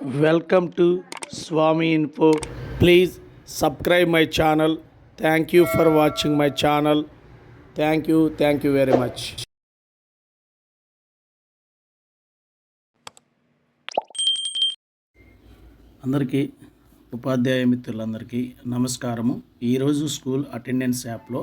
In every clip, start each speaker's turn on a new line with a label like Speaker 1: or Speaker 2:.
Speaker 1: Welcome to Swami info. Please subscribe my channel. Thank you for watching my channel thank you thank you very much అందరికీ ఉపాధ్యాయ మిత్రులందరికీ నమస్కారము. ఈరోజు school attendance యాప్లో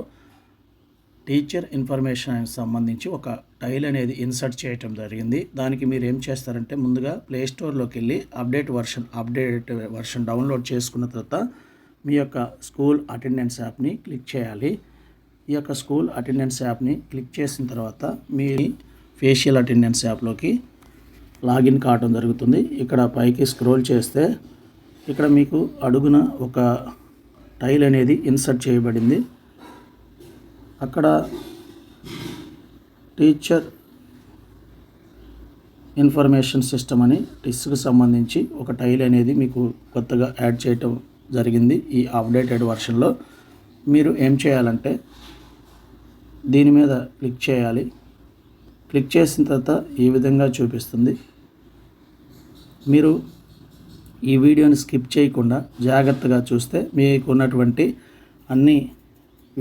Speaker 1: teacher information సంబంధించి ఒక టైల్ అనేది ఇన్సర్ట్ చేయటం జరిగింది. దానికి మీరు ఏం చేస్తారంటే ముందుగా ప్లే స్టోర్లోకి వెళ్ళి update version update version download చేసుకున్న తర్వాత మీ యొక్క స్కూల్ అటెండెన్స్ యాప్ని క్లిక్ చేయాలి. ఈ యొక్క స్కూల్ అటెండెన్స్ యాప్ని క్లిక్ చేసిన తర్వాత మీ ఫేషియల్ అటెండెన్స్ యాప్లోకి లాగిన్ కావడం జరుగుతుంది. ఇక్కడ పైకి స్క్రోల్ చేస్తే ఇక్కడ మీకు అడుగున ఒక టైల్ అనేది ఇన్సర్ట్ చేయబడింది. అక్కడ టీచర్ ఇన్ఫర్మేషన్ సిస్టమ్ అని టిస్కు సంబంధించి ఒక టైల్ అనేది మీకు కొత్తగా యాడ్ చేయటం జరిగింది ఈ అప్డేటెడ్ వర్షన్లో. మీరు ఏం చేయాలంటే దీని మీద క్లిక్ చేయాలి. క్లిక్ చేసిన తర్వాత ఈ విధంగా చూపిస్తుంది. మీరు ఈ వీడియోని స్కిప్ చేయకుండా జాగ్రత్తగా చూస్తే మీకు ఉన్నటువంటి అన్ని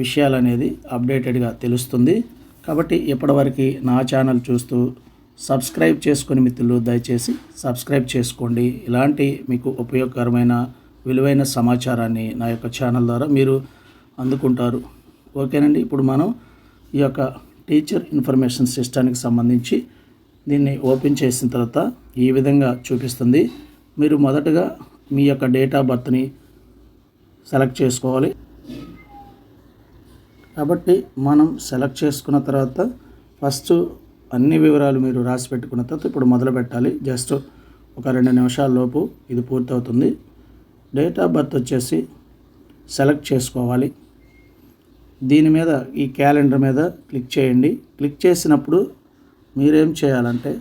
Speaker 1: విషయాలు అనేది అప్డేటెడ్గా తెలుస్తుంది. కాబట్టి ఇప్పటివరకు నా ఛానల్ చూస్తూ సబ్స్క్రైబ్ చేసుకుని మిత్రులు దయచేసి సబ్స్క్రైబ్ చేసుకోండి. ఇలాంటి మీకు ఉపయోగకరమైన విలువైన సమాచారాన్ని నా యొక్క ఛానల్ ద్వారా మీరు అందుకుంటారు. ఓకేనండి. ఇప్పుడు మనం ఈ యొక్క టీచర్ ఇన్ఫర్మేషన్ సిస్టానికి సంబంధించి దీన్ని ఓపెన్ చేసిన తర్వాత ఈ విధంగా చూపిస్తుంది. మీరు మొదటగా మీ యొక్క డేట్ ఆఫ్ బర్త్ని సెలెక్ట్ చేసుకోవాలి. కాబట్టి మనం సెలెక్ట్ చేసుకున్న తర్వాత ఫస్ట్ అన్ని వివరాలు మీరు రాసి పెట్టుకున్న తర్వాత ఇప్పుడు మొదలు పెట్టాలి. జస్ట్ ఒక రెండు నిమిషాల లోపు ఇది పూర్తవుతుంది. డేట్ ఆఫ్ బర్త్ వచ్చేసి సెలెక్ట్ చేసుకోవాలి. దీని మీద ఈ క్యాలెండర్ మీద క్లిక్ చేయండి. క్లిక్ చేసినప్పుడు మీరేం చేయాలంటే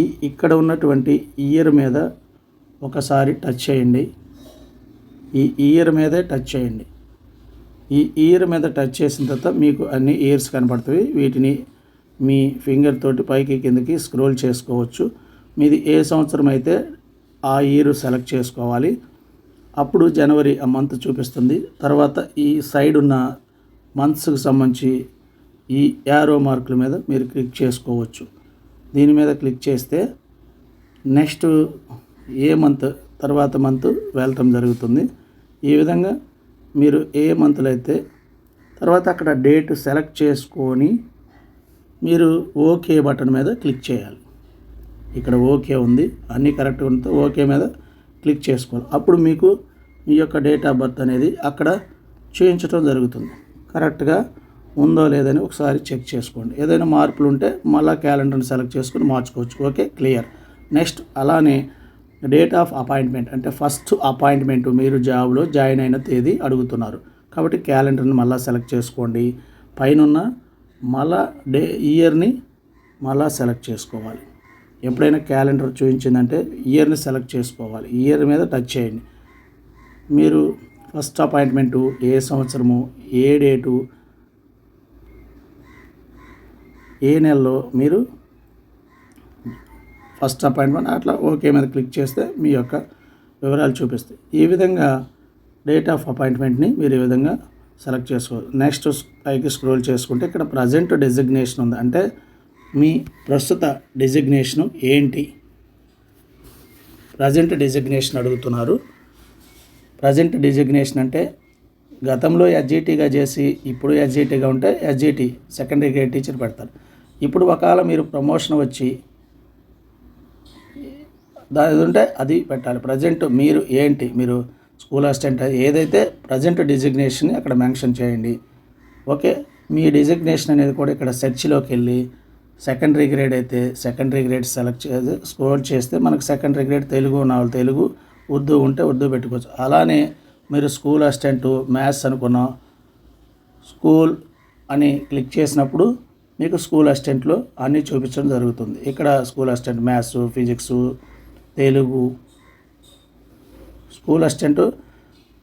Speaker 1: ఈ ఇక్కడ ఉన్నటువంటి ఇయర్ మీద ఒకసారి టచ్ చేయండి. ఈ ఇయర్ మీదే టచ్ చేయండి. ఈ ఇయర్ మీద టచ్ చేసిన తర్వాత మీకు అన్ని ఇయర్స్ కనపడతాయి. వీటిని మీ ఫింగర్ తోటి పైకి కిందకి స్క్రోల్ చేసుకోవచ్చు. మీది ఏ సంవత్సరం అయితే ఆ ఇయర్ సెలెక్ట్ చేసుకోవాలి. అప్పుడు జనవరి ఆ మంత్ చూపిస్తుంది. తర్వాత ఈ సైడ్ ఉన్న మంత్స్కి సంబంధించి ఈ యారో మార్కుల మీద మీరు క్లిక్ చేసుకోవచ్చు. దీని మీద క్లిక్ చేస్తే నెక్స్ట్ ఏ మంత్ తర్వాత మంత్ వెళ్ళటం జరుగుతుంది. ఈ విధంగా మీరు ఏ మంత్లో అయితే తర్వాత అక్కడ డేట్ సెలెక్ట్ చేసుకొని మీరు ఓకే బటన్ మీద క్లిక్ చేయాలి. ఇక్కడ ఓకే ఉంది. అన్నీ కరెక్ట్గా ఉంటే ఓకే మీద క్లిక్ చేసుకోవాలి. అప్పుడు మీకు మీ యొక్క డేట్ ఆఫ్ బర్త్ అనేది అక్కడ చూపించడం జరుగుతుంది. కరెక్ట్గా ఉందో లేదని ఒకసారి చెక్ చేసుకోండి. ఏదైనా మార్పులు ఉంటే మళ్ళీ క్యాలెండర్ని సెలెక్ట్ చేసుకుని మార్చుకోవచ్చు. ఓకే? క్లియర్. నెక్స్ట్ అలానే డేట్ ఆఫ్ అపాయింట్మెంట్ అంటే ఫస్ట్ అపాయింట్మెంట్ మీరు జాబ్లో జాయిన్ అయిన తేదీ అడుగుతున్నారు. కాబట్టి క్యాలెండర్ని మళ్ళీ సెలెక్ట్ చేసుకోండి. పైన మళ్ళా డే ఇయర్ని మళ్ళా సెలెక్ట్ చేసుకోవాలి. ఎప్పుడైనా క్యాలెండర్ చూపించిందంటే ఇయర్ని సెలెక్ట్ చేసుకోవాలి. ఇయర్ మీద టచ్ చేయండి. మీరు ఫస్ట్ అపాయింట్మెంటు ఏ సంవత్సరము ఏ డేటు ఏ నెలలో మీరు ఫస్ట్ అపాయింట్మెంట్ అట్లా ఓకే మీద క్లిక్ చేస్తే మీ యొక్క వివరాలు చూపిస్తాయి. ఈ విధంగా డేట్ ఆఫ్ అపాయింట్మెంట్ని మీరు ఈ విధంగా సెలెక్ట్ చేసుకోవాలి. నెక్స్ట్ పైకి స్క్రోల్ చేసుకుంటే ఇక్కడ ప్రజెంట్ డెసిగ్నేషన్ ఉంది. అంటే మీ ప్రస్తుత డెసిగ్నేషను ఏంటి? ప్రజెంట్ డెసిగ్నేషన్ అడుగుతున్నారు. ప్రజెంట్ డిజిగ్నేషన్ అంటే గతంలో ఎస్జిటిగా చేసి ఇప్పుడు ఎస్జిటిగా ఉంటే ఎస్జిటి సెకండరీ గ్రేడ్ టీచర్ పెడతారు. ఇప్పుడు ఒకవేళ మీరు ప్రమోషన్ వచ్చి దాని ఉంటే అది పెట్టాలి. ప్రజెంట్ మీరు ఏంటి? మీరు స్కూల్ అసిస్టెంట్ ఏదైతే ప్రజెంట్ డిజిగ్నేషన్ అక్కడ మెన్షన్ చేయండి. ఓకే? మీ డిజిగ్నేషన్ అనేది కూడా ఇక్కడ సెర్చ్లోకి వెళ్ళి సెకండరీ గ్రేడ్ అయితే సెకండరీ గ్రేడ్ సెలెక్ట్ చేసి స్కోర్ చేస్తే మనకు సెకండరీ గ్రేడ్ తెలుగు నాలుగు తెలుగు ఉర్దూ ఉంటే ఉర్దూ పెట్టుకోవచ్చు. అలానే మీరు స్కూల్ అసిస్టెంట్ మ్యాథ్స్ అనుకున్నాం. స్కూల్ అని క్లిక్ చేసినప్పుడు మీకు స్కూల్ అసిస్టెంట్లో అన్నీ చూపించడం జరుగుతుంది. ఇక్కడ school assistant maths physics Telugu school assistant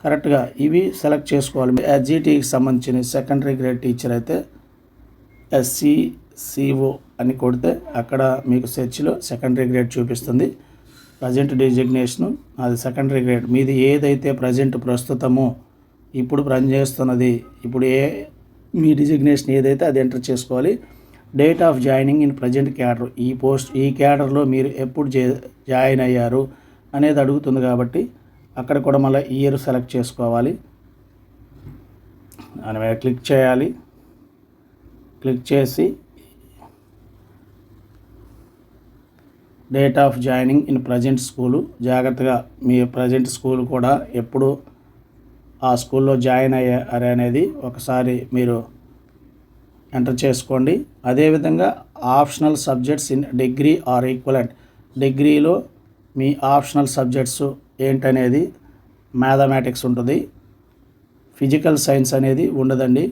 Speaker 1: కరెక్ట్గా ఇవి సెలెక్ట్ చేసుకోవాలి. జీటీకి సంబంధించిన సెకండరీ గ్రేడ్ టీచర్ అయితే ఎస్సీ సిఓ అని కొడితే అక్కడ మీకు సెర్చ్లో సెకండరీ గ్రేడ్ చూపిస్తుంది. ప్రజెంట్ డిజిగ్నేషను అది సెకండరీ గ్రేడ్. మీది ఏదైతే ప్రజెంట్ ప్రస్తుతమో ఇప్పుడు పనిచేస్తున్నది ఇప్పుడు ఏ మీ డిజిగ్నేషన్ ఏదైతే అది ఎంటర్ చేసుకోవాలి date of joining in present cadre. ఈ పోస్ట్ ఈ క్యాడర్లో మీరు ఎప్పుడు జే జాయిన్ అయ్యారు అనేది అడుగుతుంది కాబట్టి అక్కడ కూడా మళ్ళీ ఇయర్ సెలెక్ట్ చేసుకోవాలి. దాని మీద క్లిక్ చేయాలి. క్లిక్ చేసి date of joining in present school. జాగ్రత్తగా మీ ప్రజెంట్ స్కూల్ కూడా ఎప్పుడు ఆ స్కూల్లో జాయిన్ అయ్యారు అనేది ఒకసారి మీరు ఎంటర్ చేసుకోండి. అదేవిధంగా optional subjects in degree or equivalent. డిగ్రీలో మీ ఆప్షనల్ సబ్జెక్ట్స్ ఏంటనేది మ్యాథమెటిక్స్ ఉంటుంది. ఫిజికల్ సైన్స్ అనేది ఉండదండి.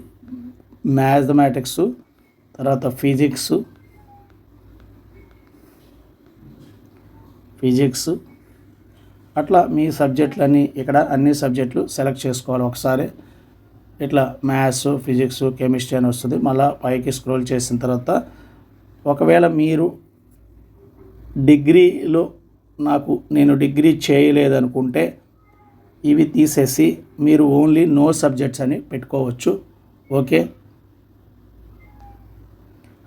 Speaker 1: మ్యాథమెటిక్స్ తర్వాత ఫిజిక్స్ ఫిజిక్స్. అట్లా మీ సబ్జెక్టులన్నీ ఇక్కడ అన్ని సబ్జెక్టులు సెలెక్ట్ చేసుకోవాలి ఒకసారి. ఇట్లా మ్యాథ్స్ ఫిజిక్స్ కెమిస్ట్రీ అని వస్తుంది. మళ్ళీ పైకి స్క్రోల్ చేసిన తర్వాత ఒకవేళ మీరు డిగ్రీలో నాకు నేను డిగ్రీ చేయలేదనుకుంటే ఇవి తీసేసి మీరు ఓన్లీ నో సబ్జెక్ట్స్ అని పెట్టుకోవచ్చు. ఓకే?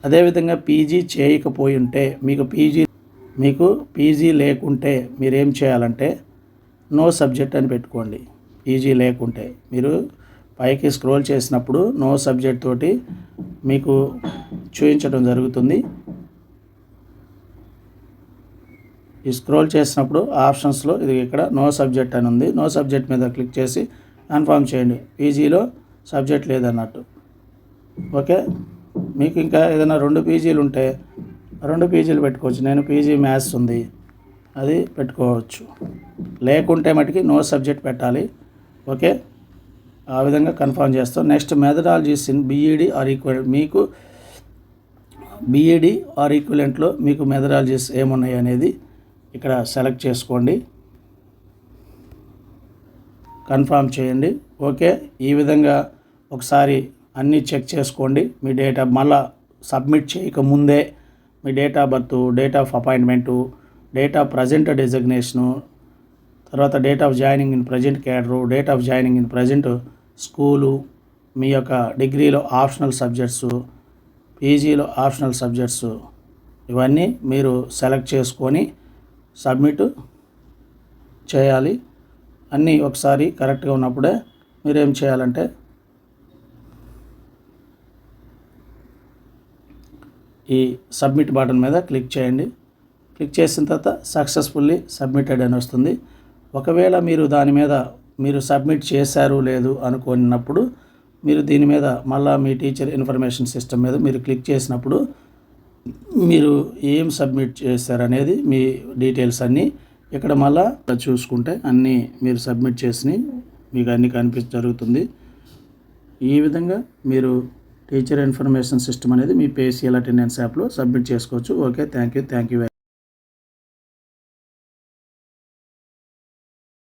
Speaker 1: అదేవిధంగా పీజీ చేయకపోయి ఉంటే మీకు పీజీ మీకు పీజీ లేకుంటే మీరు ఏం చేయాలంటే నో సబ్జెక్ట్ అని పెట్టుకోండి. పీజీ లేకుంటే మీరు పైకి స్క్రోల్ చేసినప్పుడు నో సబ్జెక్ట్ తోటి మీకు చూపించడం జరుగుతుంది. ఈ స్క్రోల్ చేసినప్పుడు ఆప్షన్స్లో ఇది ఇక్కడ నో సబ్జెక్ట్ అని ఉంది. నో సబ్జెక్ట్ మీద క్లిక్ చేసి కన్ఫర్మ్ చేయండి. పీజీలో సబ్జెక్ట్ లేదన్నట్టు. ఓకే? మీకు ఇంకా ఏదైనా రెండు పీజీలు ఉంటే రెండు పీజీలు పెట్టుకోవచ్చు. నేను పీజీ మ్యాథ్స్ ఉంది. అది పెట్టుకోవచ్చు. లేకుంటే మటుకి నో సబ్జెక్ట్ పెట్టాలి. ఓకే? ఆ విధంగా కన్ఫర్మ్ చేస్తాం. Next methodologies in BEd or equal మీకు బీఈడి ఆర్ ఈక్వలెంట్లో మీకు మెథడాలజీస్ ఏమున్నాయి అనేది ఇక్కడ సెలెక్ట్ చేసుకోండి. కన్ఫర్మ్ చేయండి. ఓకే ఈ విధంగా ఒకసారి అన్నీ చెక్ చేసుకోండి. మీ డేటా మళ్ళా సబ్మిట్ చేయక ముందే మీ date of birth date of appointment date of present designation తర్వాత date of joining in present cadre date of joining in present school మీ యొక్క డిగ్రీలో ఆప్షనల్ సబ్జెక్ట్స్ పీజీలో ఆప్షనల్ సబ్జెక్ట్స్ ఇవన్నీ మీరు సెలెక్ట్ చేసుకొని సబ్మిట్ చేయాలి. అన్నీ ఒకసారి కరెక్ట్గా ఉన్నప్పుడే మీరేం చేయాలంటే ఈ సబ్మిట్ బటన్ మీద క్లిక్ చేయండి. క్లిక్ చేసిన తర్వాత సక్సెస్ఫుల్లీ సబ్మిటెడ్ అని వస్తుంది. ఒకవేళ మీరు దాని మీద మీరు సబ్మిట్ చేశారు లేదు అనుకున్నప్పుడు మీరు దీని మీద మళ్ళీ మీ టీచర్ ఇన్ఫర్మేషన్ సిస్టమ్ మీద మీరు క్లిక్ చేసినప్పుడు మీరు ఏం సబ్మిట్ చేశారనేది మీ డీటెయిల్స్ అన్నీ ఇక్కడ మళ్ళా చూసుకుంటే అన్నీ మీరు సబ్మిట్ చేసి మీకు అన్నీ కనిపి జరుగుతుంది. ఈ విధంగా మీరు టీచర్ ఇన్ఫర్మేషన్ సిస్టమ్ అనేది మీ పేసీఎల్ అటెండెన్స్ యాప్లో సబ్మిట్ చేసుకోవచ్చు. Okay thank you thank you very